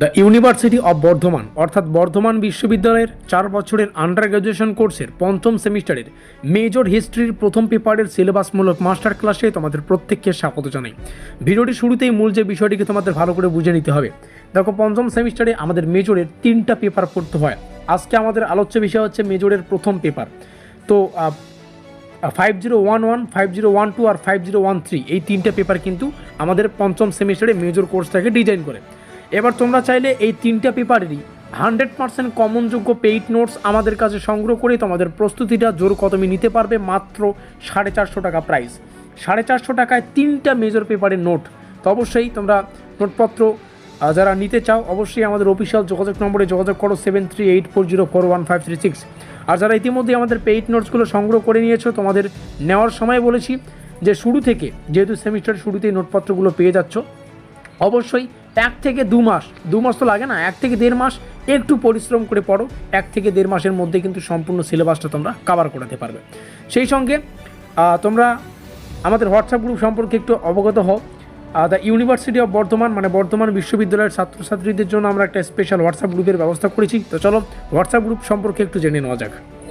The university of Bardhaman অর্থাৎ বর্ধমান বিশ্ববিদ্যালয়ের চার বছরের আন্ডার গ্র্যাজুয়েশন কোর্সের পঞ্চম সেমিস্টারের মেজর হিস্ট্রির প্রথম পেপারের সিলেবাসমূলক মাস্টার ক্লাসে তোমাদের প্রত্যেককে স্বাগত জানাই। ভিডিওটি শুরুতেই মূল যে বিষয়টিকে তোমাদের ভালো করে বুঝে নিতে হবে, দেখো পঞ্চম সেমিস্টারে আমাদের মেজরের তিনটা পেপার পড়তে হয়। আজকে আমাদের আলোচ্য বিষয় হচ্ছে মেজরের প্রথম পেপার তো five zero one one five zero one two আর ফাইভ জিরো ওয়ান থ্রি এই তিনটে পেপার কিন্তু আমাদের পঞ্চম সেমিস্টারে মেজর কোর্সটাকে ডিজাইন করে। এবার তোমরা চাইলে এই তিনটা পেপারেরই হান্ড্রেড পার্সেন্ট কমনযোগ্য পেইড নোটস আমাদের কাছে সংগ্রহ করে তোমাদের প্রস্তুতিটা জোর কদমে নিতে পারবে মাত্র সাড়ে চারশো টাকা প্রাইস। সাড়ে চারশো টাকায় তিনটা মেজর পেপারের নোট। তো অবশ্যই তোমরা নোটপত্র যারা নিতে চাও, অবশ্যই আমাদের অফিসিয়াল যোগাযোগ নম্বরে যোগাযোগ করো seven three eight four zero four one five three six আর যারা ইতিমধ্যে আমাদের পেইড নোটসগুলো সংগ্রহ করে নিয়েছো, তোমাদের নেওয়ার সময় বলেছি যে শুরু থেকে, যেহেতু সেমিস্টার শুরুতেই নোটপত্রগুলো পেয়ে যাচ্ছ, অবশ্যই এক থেকে দু মাস দু মাস তো লাগে না, এক থেকে দেড় মাস একটু পরিশ্রম করে পড়ো, এক থেকে দেড় মাসের মধ্যে কিন্তু সম্পূর্ণ সিলেবাসটা তোমরা কাভার করাতে পারবে। সেই সঙ্গে তোমরা আমাদের হোয়াটসঅ্যাপ গ্রুপ সম্পর্কে একটু অবগত হও। দ্য ইউনিভার্সিটি অফ বর্ধমান মানে বর্ধমান বিশ্ববিদ্যালয়ের ছাত্রছাত্রীদের জন্য আমরা একটা স্পেশাল হোয়াটসঅ্যাপ গ্রুপের ব্যবস্থা করেছি। তো চলো হোয়াটসঅ্যাপ গ্রুপ সম্পর্কে একটু জেনে নেওয়া যাক।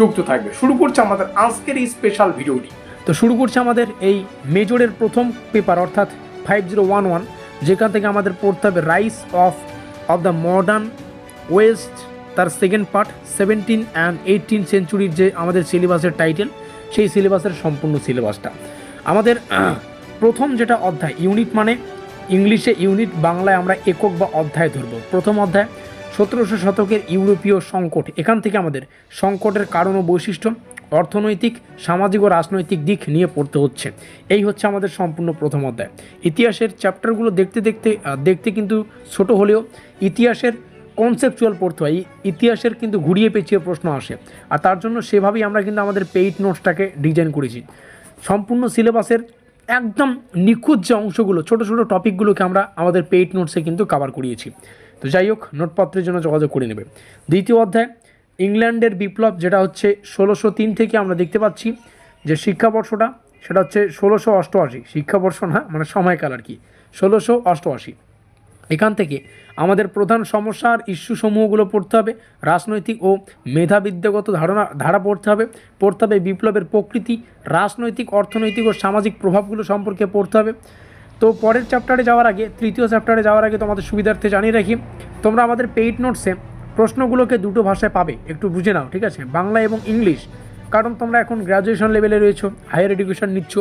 যুক্ত থাকবে। শুরু করছে আমাদের আজকের এই স্পেশাল ভিডিওটি তো শুরু করছে আমাদের এই মেজরের প্রথম পেপার অর্থাৎ ফাইভ জিরো ওয়ান ওয়ান যেখান থেকে আমাদের পড়তে হবে rise of of the modern west তার second part seventeen and eighteen সেঞ্চুরির যে আমাদের সিলেবাসের টাইটেল সেই সিলেবাসের সম্পূর্ণ সিলেবাসটা আমাদের প্রথম যেটা অধ্যায় ইউনিট মানে ইংলিশে ইউনিট বাংলায় আমরা একক বা অধ্যায় ধরব। প্রথম অধ্যায় সতেরোশো শতকের ইউরোপীয় সংকট, এখান থেকে আমাদের সংকটের কারণ ও বৈশিষ্ট্য, অর্থনৈতিক, সামাজিক ও রাজনৈতিক দিক নিয়ে পড়তে হচ্ছে। এই হচ্ছে আমাদের সম্পূর্ণ প্রথম অধ্যায়। ইতিহাসের চ্যাপ্টারগুলো দেখতে দেখতে দেখতে কিন্তু ছোট হলেও ইতিহাসের কনসেপচুয়াল পড়তে হয়। ইতিহাসের কিন্তু ঘুরিয়ে পেঁচিয়ে প্রশ্ন আসে। আর তার জন্য সেভাবেই আমরা কিন্তু আমাদের পেইড নোটসটাকে ডিজাইন করেছি। সম্পূর্ণ সিলেবাসের একদম নিখুঁত যে অংশগুলো, ছোটো ছোটো টপিকগুলোকে আমরা আমাদের পেইড নোটসে কিন্তু কভার করিয়েছি। তো যাই হোক, নোটপত্রের জন্য যোগাযোগ করে নেবে। দ্বিতীয় অধ্যায়, ইংল্যান্ডের বিপ্লব, যেটা হচ্ছে ষোলোশো তিন থেকে আমরা দেখতে পাচ্ছি যে শিক্ষাবর্ষটা, সেটা হচ্ছে ষোলোশো অষ্টআশি, শিক্ষাবর্ষ না মানে সময়কাল আর কি, ষোলোশো অষ্টআশি। এখান থেকে আমাদের প্রধান সমস্যা আর ইস্যু সমূহগুলো পড়তে হবে, রাজনৈতিক ও মেধাবিদ্যাগত ধারণা, ধারা পড়তে হবে পড়তে হবে বিপ্লবের প্রকৃতি, রাজনৈতিক, অর্থনৈতিক ও সামাজিক প্রভাবগুলো সম্পর্কে পড়তে হবে। তো পরের চ্যাপ্টারে যাওয়ার আগে, তৃতীয় চ্যাপ্টারে যাওয়ার আগে তোমাদের সুবিধার্থে জানিয়ে রাখি, তোমরা আমাদের পেইড নোটসে প্রশ্নগুলোকে দুটো ভাষায় পাবে, একটু বুঝে নাও, ঠিক আছে? বাংলা এবং ইংলিশ, কারণ তোমরা এখন গ্র্যাজুয়েশন লেভেলে রয়েছো হায়ার এডুকেশন নিচ্ছ,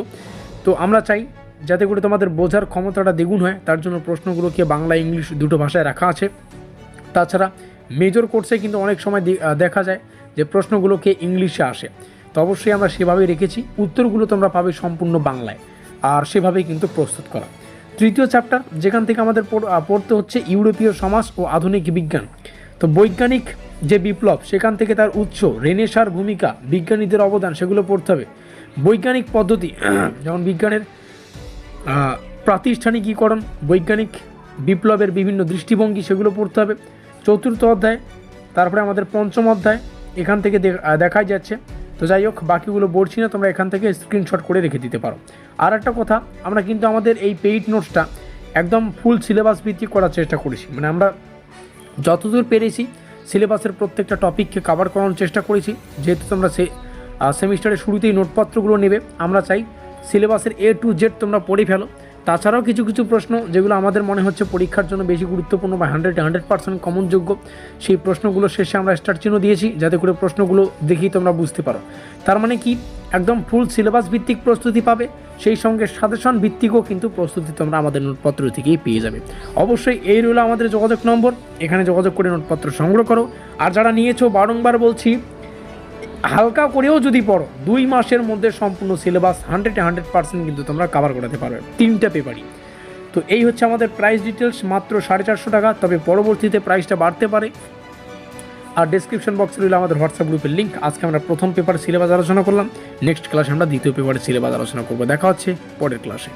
তো আমরা চাই যাতে করে তোমাদের বোঝার ক্ষমতাটা দ্বিগুণ হয়, তার জন্য প্রশ্নগুলোকে বাংলা, ইংলিশ দুটো ভাষায় রাখা আছে। তাছাড়া মেজর কোর্সে কিন্তু অনেক সময় দেখা যায় যে প্রশ্নগুলোকে ইংলিশে আসে, তো অবশ্যই আমরা সেভাবেই রেখেছি, উত্তরগুলো তোমরা পাবে সম্পূর্ণ বাংলায়। আর সেভাবেই কিন্তু প্রস্তুত করা। তৃতীয় চ্যাপ্টার যেখান থেকে আমাদের পড়- পড়তে হচ্ছে ইউরোপীয় সমাজ ও আধুনিক বিজ্ঞান। তো বৈজ্ঞানিক যে বিপ্লব, সেখান থেকে তার উৎস, রেনেসার ভূমিকা, বিজ্ঞানীদের অবদান, সেগুলো পড়তে হবে। বৈজ্ঞানিক পদ্ধতি, যেমন বিজ্ঞানের প্রাতিষ্ঠানিকীকরণ, বৈজ্ঞানিক বিপ্লবের বিভিন্ন দৃষ্টিভঙ্গি, সেগুলো পড়তে হবে। চতুর্থ অধ্যায়, তারপরে আমাদের পঞ্চম অধ্যায়, এখান থেকে দেখাই যাচ্ছে। তো যাই হোক, বাকিগুলো বলছি না, তোমরা এখান থেকে স্ক্রিনশট করে রেখে দিতে পারো। আর একটা কথা, আমরা কিন্তু আমাদের এই পেইড নোটসটা একদম ফুল সিলেবাস ভিত্তিক করার চেষ্টা করেছি। মানে আমরা যতদূর পেরেছি সিলেবাসের প্রত্যেকটা টপিককে কভার করানোর চেষ্টা করেছি। যেহেতু তোমরা সে সেমিস্টারের শুরুতেই নোটপত্রগুলো নেবে, আমরা চাই সিলেবাসের এ টু জেড তোমরা পড়ে ফেলো। তাছাড়াও কিছু কিছু প্রশ্ন যেগুলো আমাদের মনে হচ্ছে পরীক্ষার জন্য বেশি গুরুত্বপূর্ণ বা হান্ড্রেড হান্ড্রেড পার্সেন্ট কমনযোগ্য সেই প্রশ্নগুলো শেষে আমরা স্টার চিহ্ন দিয়েছি যাতে করে প্রশ্নগুলো দেখেই তোমরা বুঝতে পারো। তার মানে কি? একদম ফুল সিলেবাস ভিত্তিক প্রস্তুতি পাবে, সেই সঙ্গে সাজেশন ভিত্তিকও কিন্তু প্রস্তুতি তোমরা আমাদের নোটপত্র থেকেই পেয়ে যাবে। অবশ্যই এই রইল আমাদের যোগাযোগ নম্বর, এখানে যোগাযোগ করে নোটপত্র সংগ্রহ করো। আর যারা নিয়েছো বারংবার বলছি হালকা করেও যদি পড়ো, দুই মাসের মধ্যে সম্পূর্ণ সিলেবাস হান্ড্রেড হান্ড্রেড পার্সেন্ট কিন্তু তোমরা কভার করাতে পারবে, তিনটা পেপারই তো এই হচ্ছে আমাদের প্রাইস ডিটেলস মাত্র সাড়ে চারশো টাকা, তবে পরবর্তীতে প্রাইসটা বাড়তে পারে। আর ডেসক্রিপশন বক্সে রইল আমাদের হোয়াটসঅ্যাপ গ্রুপের লিঙ্ক আজকে আমরা প্রথম পেপার সিলেবাস আলোচনা করলাম নেক্সট ক্লাসে আমরা দ্বিতীয় পেপারের সিলেবাস আলোচনা করব। দেখা হচ্ছে পরের ক্লাসে